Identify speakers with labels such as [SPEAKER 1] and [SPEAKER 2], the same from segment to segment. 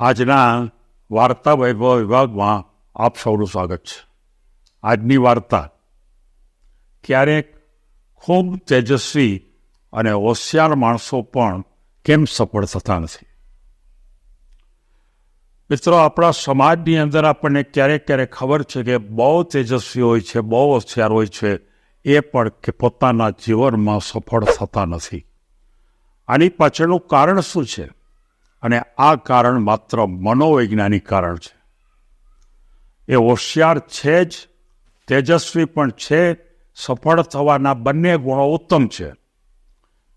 [SPEAKER 1] આજના વાર્તા વૈભવ વિભાગમાં આપ સૌનું સ્વાગત છે. આજની વાર્તા ક્યારેક ખૂબ તેજસ્વી અને હોશિયાર માણસો પણ કેમ સફળ થતા નથી? મિત્રો, આપણા સમાજની અંદર આપણને ક્યારેક ક્યારેક ખબર છે કે બહુ તેજસ્વી હોય છે, બહુ હોશિયાર હોય છે, એ પણ કે પોતાના જીવનમાં સફળ થતા નથી. આની પાછળનું કારણ શું છે? અને આ કારણ માત્ર મનોવૈજ્ઞાનિક કારણ છે. એ હોશિયાર છે જ, તેજસ્વી પણ છે, સફળ થવાના બંને ગુણો ઉત્તમ છે.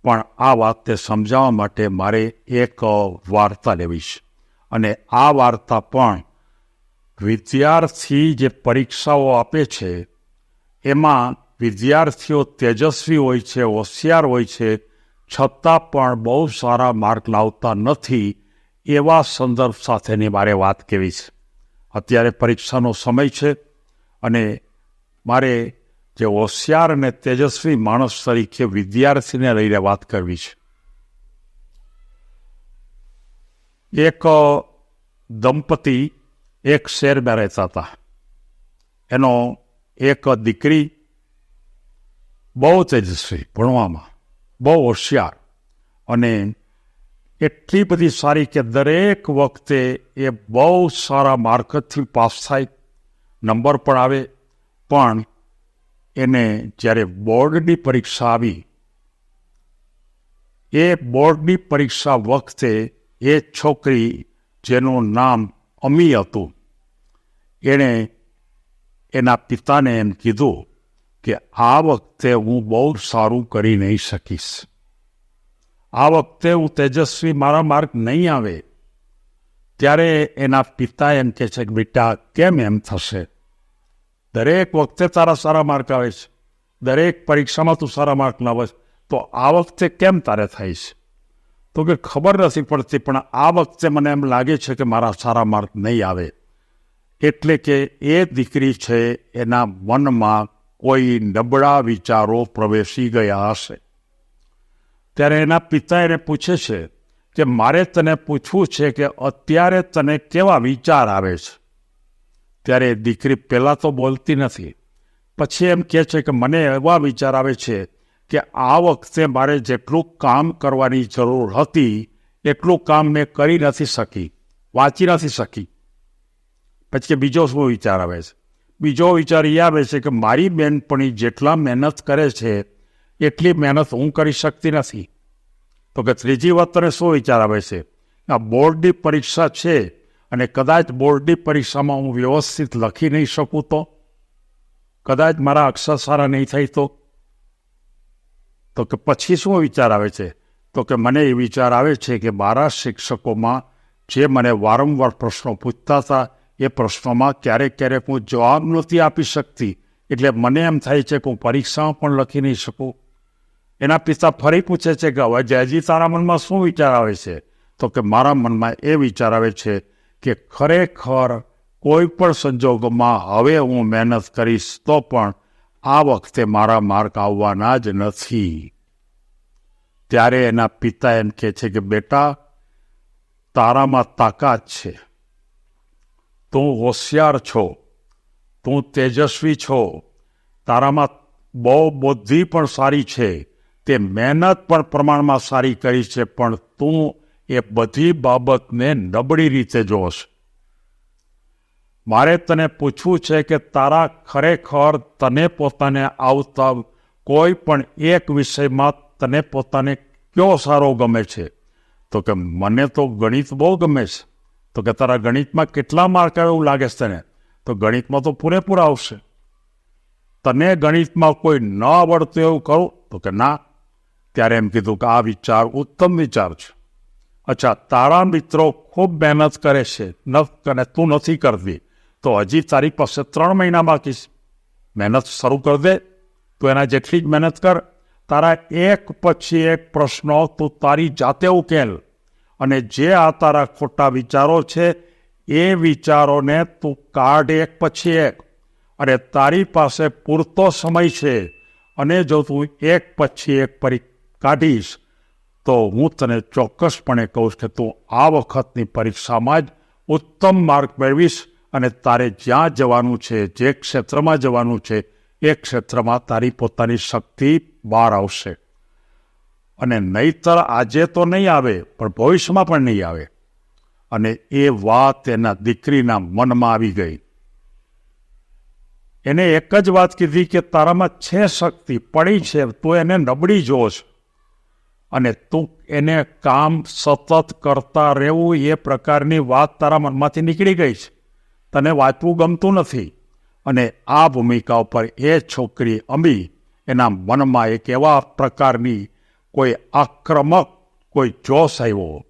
[SPEAKER 1] પણ આ વાતને સમજાવવા માટે મારે એક વાર્તા લેવી છે. અને આ વાર્તા પણ વિદ્યાર્થી જે પરીક્ષાઓ આપે છે, એમાં વિદ્યાર્થીઓ તેજસ્વી હોય છે, હોશિયાર હોય છે છતાં પણ બહુ સારા માર્ક લાવતા નથી એવા સંદર્ભ સાથેની મારે વાત કેવી છે. અત્યારે પરીક્ષાનો સમય છે અને મારે જે હોશિયાર અને તેજસ્વી માણસ તરીકે વિદ્યાર્થીને લઈને વાત કરવી છે. એક દંપતી એક શહેરમાં રહેતા હતા. એનો એક દીકરી બહુ તેજસ્વી, ભણવામાં. બહુ હોશિયાર. અને એટલી બધી સારી કે દરેક વખતે એ બહુ સારા માર્કથી પાસ થાય, નંબર પણ આવે, પણ એને જ્યારે બોર્ડની પરીક્ષા આવી, એ બોર્ડની પરીક્ષા વખતે એ છોકરી જેનું નામ અમી હતું, એણે એના પિતાને એમ કીધું કે આ વખતે હું બહુ સારું કરી નહીં શકીશ. આ વખતે હું તેજસ્વી મારા માર્ક નહીં આવે. ત્યારે એના પિતા એમ કહે છે કે, બેટા, કેમ એમ થશે? દરેક વખતે તારા સારા માર્ક આવે છે. દરેક પરીક્ષામાં તું સારા માર્ક લાવે તો આ વખતે કેમ તારે થાય છે તો કે ખબર નથી પડતી, પણ આ વખતે મને એમ લાગે છે કે મારા સારા માર્ક નહીં આવે. એટલે કે એ દીકરી છે એના મનમાં કોઈ નબળા વિચારો પ્રવેશી ગયા હશે. ત્યારે એના પિતા એને પૂછે છે કે મારે તને પૂછવું છે કે અત્યારે તને કેવા વિચાર આવે છે? ત્યારે દીકરી પહેલાં તો બોલતી નથી. પછી એમ કહે છે કે મને એવા વિચાર આવે છે કે આ વખતે મારે જેટલું કામ કરવાની જરૂર હતી, એટલું કામ મેં કરી નથી શકી, વાંચી નથી શકી. પછી બીજો શું વિચાર આવે છે? બીજો વિચાર એ આવે છે કે મારી બેનપણી જેટલા મહેનત કરે છે, એટલી મહેનત હું કરી શકતી નથી. તો કે ત્રીજી વાત તને શું વિચાર આવે છે? આ બોર્ડની પરીક્ષા છે અને કદાચ બોર્ડની પરીક્ષામાં હું વ્યવસ્થિત લખી નહીં શકું તો? કદાચ મારા અક્ષર સારા નહીં થાય તો? તો કે પછી શું વિચાર આવે છે? તો કે મને એ વિચાર આવે છે કે મારા શિક્ષકોમાં જે મને વારંવાર પ્રશ્નો પૂછતા હતા એ પ્રશ્નોમાં ક્યારેક ક્યારેક હું જવાબ નથી આપી શકતી. એટલે મને એમ થાય છે કે હું પરીક્ષામાં પણ લખી નહીં શકું. એના પિતા ફરી પૂછે છે કે હવે જયજી તારા મનમાં શું વિચાર આવે છે? તો કે મારા મનમાં એ વિચાર આવે છે કે ખરેખર કોઈ પણ સંજોગોમાં હવે હું મહેનત કરીશ તો પણ આ વખતે મારા માર્ક આવવાના જ નથી. ત્યારે એના પિતા એમ કહે છે કે, બેટા, તારામાં તાકાત છે. તું હોશિયાર છો, તું તેજસ્વી છો, તારામાં બહુ બુદ્ધિ પણ સારી છે, તે મહેનત પણ પ્રમાણમાં સારી કરી છે, પણ તું એ બધી બાબતને નબળી રીતે જોશ. મારે તને પૂછવું છે કે તારા ખરેખર તને પોતાને આવતા કોઈ પણ એક વિષયમાં તને પોતાને કયો સારો ગમે છે? તો કે મને તો ગણિત બહુ ગમે છે. તો કે તારા ગણિતમાં કેટલા માર્ક આવે એવું લાગે છે તને? તો ગણિતમાં તો પૂરેપૂરા આવશે. તને ગણિતમાં કોઈ ન આવડતું એવું કરું તો કે ના. ત્યારે એમ કીધું કે આ વિચાર ઉત્તમ વિચાર છે. અચ્છા, તારા મિત્રો ખૂબ મહેનત કરે છે ન અને તું નથી કરતી. તો હજી તારી પાસે ત્રણ મહિના બાકી છે. મહેનત શરૂ કરી દે. તું એના જેટલી જ મહેનત કર. તારા એક પછી એક પ્રશ્નો તું તારી જાતે ઉકેલ. અને જે આ તારા ખોટા વિચારો છે, એ વિચારોને તું કાઢ એક પછી એક. અને તારી પાસે પૂરતો સમય છે અને જો તું એક પછી એક પરી કાઢીશ, તો હું તને ચોક્કસપણે કહું કે તું આ વખતની પરીક્ષામાં જ ઉત્તમ માર્ક મેળવીશ અને તારે જ્યાં જવાનું છે, જે ક્ષેત્રમાં જવાનું છે, એ ક્ષેત્રમાં તારી પોતાની શક્તિ બહાર આવશે. અને નહીતર આજે તો નહીં આવે, પણ ભવિષ્યમાં પણ નહીં આવે. અને એ વાત એના દીકરીના મનમાં આવી ગઈ. એને એક જ વાત કીધી કે, તારામાં છે શક્તિ, પડી છે, તું એને નબળી જોશ. અને તું એને કામ સતત કરતા રહેવું એ પ્રકારની વાત તારા મનમાંથી નીકળી ગઈ છે. તને વાંચવું ગમતું નથી. અને આ ભૂમિકા ઉપર એ છોકરી અમી એના મનમાં એક એવા પ્રકારની કોઈ આક્રમક, કોઈ જોશ આવ્યો.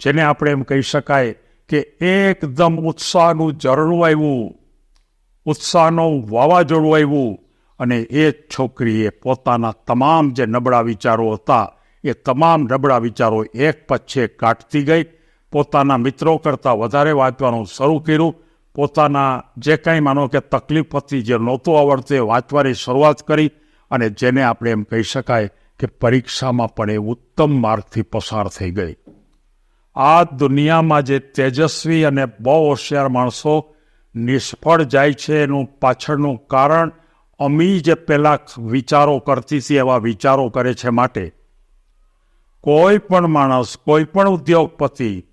[SPEAKER 1] જેને આપણે એમ કહી શકાય કે એકદમ ઉત્સાહનું ઝરણું આવ્યું. ઉત્સાહનો વાવાઝોડું આવ્યું અને એ છોકરીએ પોતાના તમામ જે નબળા વિચારો હતા, એ તમામ નબળા વિચારો એક પછી એક કાઢતી ગઈ. પોતાના મિત્રો કરતાં વધારે વાંચવાનું શરૂ કર્યું. પોતાના જે કાંઈ માનો કે તકલીફ હતી જે નહોતું આવડતું એ વાંચવાની શરૂઆત કરી અને જેને આપણે એમ કહી શકાય કે પરીક્ષામાં પણ એ ઉત્તમ માર્ગથી પસાર થઈ ગઈ. આ દુનિયામાં જે તેજસ્વી અને બહુ હોશિયાર માણસો નિષ્ફળ જાય છે એનું પાછળનું કારણ અમી જે પહેલા વિચારો કરતી હતી એવા વિચારો કરે છે માટે. કોઈ પણ માણસ, કોઈ પણ ઉદ્યોગપતિ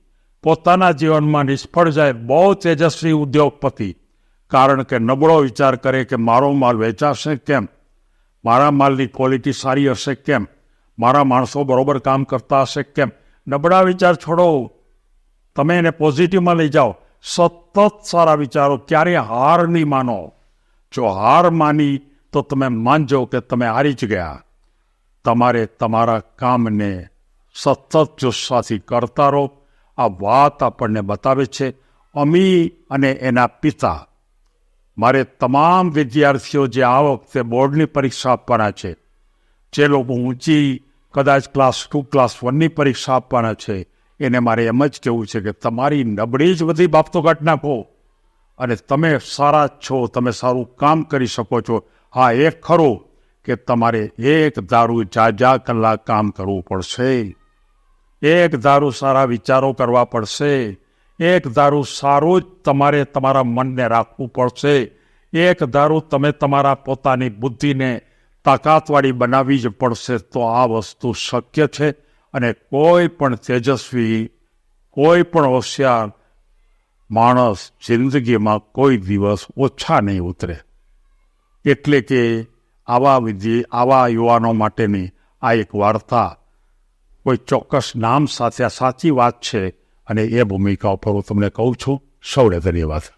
[SPEAKER 1] પોતાના જીવનમાં નિષ્ફળ જાય બહુ તેજસ્વી ઉદ્યોગપતિ, કારણ કે નબળો વિચાર કરે કે મારો માલ વેચાશે કેમ? મારા માલની ક્વોલિટી સારી હશે કેમ? મારા માણસો બરાબર કામ કરતા હશે કેમ? નબળા વિચાર છોડો. તમે એને પોઝિટિવમાં લઈ જાઓ. સતત સારા વિચારો, ક્યારે હાર નહીં માનો. જો હાર માની, તો તમે માનજો કે તમે હારી જ ગયા. તમારે તમારા કામને સતત જુસ્સાથી કરતા રહો. આ વાત આપણને બતાવે છે અમી અને એના પિતા. મારે તમામ વિદ્યાર્થીઓ જે આ વખતે બોર્ડની પરીક્ષા આપવાના છે, જે લોકો ઊંચી, કદાચ ક્લાસ ટુ, ક્લાસ વનની પરીક્ષા આપવાના છે, એને મારે એમ જ કહેવું છે કે તમારી નબળી જ બધી બાબતો કાઢ નાખો. અને તમે સારા છો, તમે સારું કામ કરી શકો છો. હા, એ ખરું કે તમારે એક દારૂ જાજા કલાક કામ કરવું પડશે. એક દારૂ સારા વિચારો કરવા પડશે. એક દારૂ સારું જ તમારે તમારા મનને રાખવું પડશે. એક દારૂ તમે તમારા પોતાની બુદ્ધિને તાકાતવાળી બનાવવી જ પડશે તો આ વસ્તુ શક્ય છે અને કોઈ પણ તેજસ્વી, કોઈ પણ હોશિયાર માણસ જિંદગીમાં કોઈ દિવસ ઓછા નહીં ઉતરે. એટલે કે આવા વિધિ, આવા યુવાનો માટેની આ એક વાર્તા કોઈ ચોક્કસ નામ સાથે આ સાચી વાત છે અને એ ભૂમિકા ઉપર હું તમને કહું છું સૌને ધન્યવાદ.